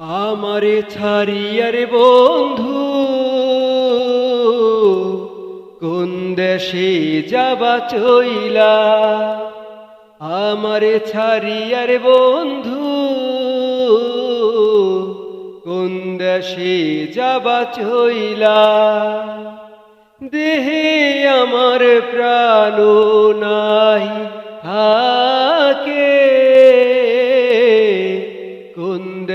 আমারে ছাড়িয়ার বন্ধু, কোন দেশে যাবা চইলা? আমারে ছাড়িয়ার বন্ধু, কোন দেশে যাবা চইলা? দেহে আমার প্রাণ নাই থাকে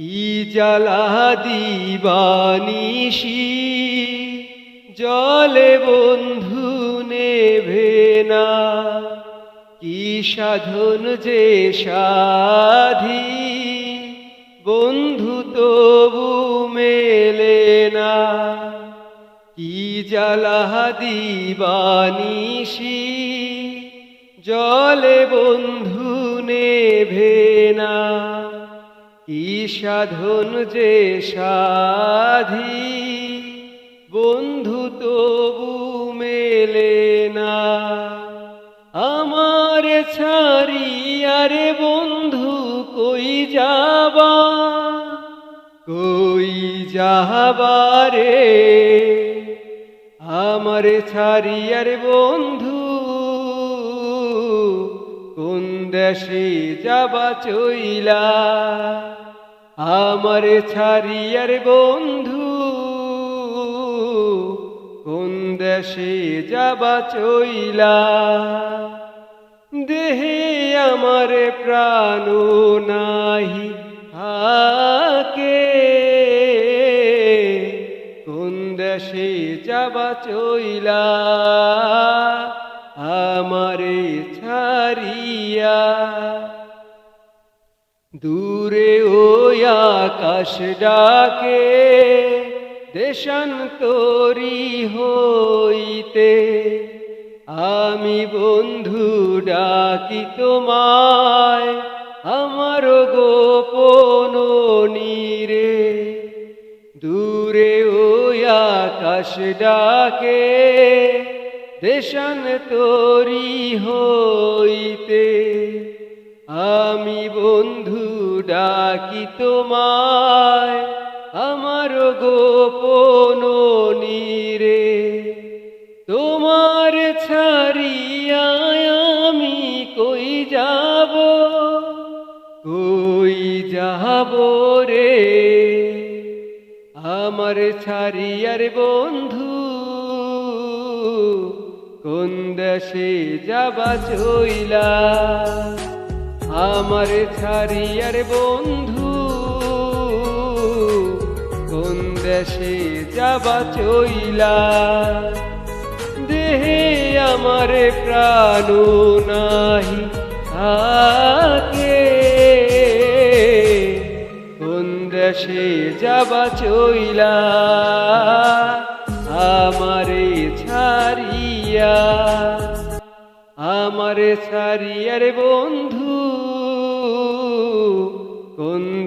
কি জ্বালা দিবানিসি জলে বন্ধু নেভে না। কি সাধন যে সাধি? বন্ধু তবু মেলে না। কি জ্বালা দিবানিসি জলে বন্ধু নেভে না। কি যে সাধি, বন্ধু তবু মেলে না। আমার ছাড়িয়ারে বন্ধু, কই যাবা? কই যাবারে আমার ছাড়িয়ার বন্ধু, কোন দেশে যাবা চইলা? আমার ছাড়িয়ার বন্ধু, কোন দেশে যাবা চইলা? দেহে আমার প্রাণ নাহি থাকে। কোন দেশে যাবা চইলা? আমারে ছাড়িয়া। দূরে ওই আকাশ ডাকে দেশান্তরি হইতে। আমি বন্ধু ডাকি তোমায়, আমার গোপন নীরে। দূরে ওই আকাশ ডাকে, দেশান তরি হইতে। আমি বন্ধু ডাকি তোমায়, আমার গোপন নীরে। তোমার ছাড়িয়া আমি কই যাব? কই যাব রে? আমার ছাড়িয়ার বন্ধু, কোন দেশে যাবা চইলা? আমার ছাড়িয়ার বন্ধু, কোন দেশে যাবা চইলা? দেহে আমার প্রাণ নাহি থাকে। কোন দেশে যাবা চইলা? আমারে ছাড়িয়া, আমারে ছাড়িয়ার বন্ধু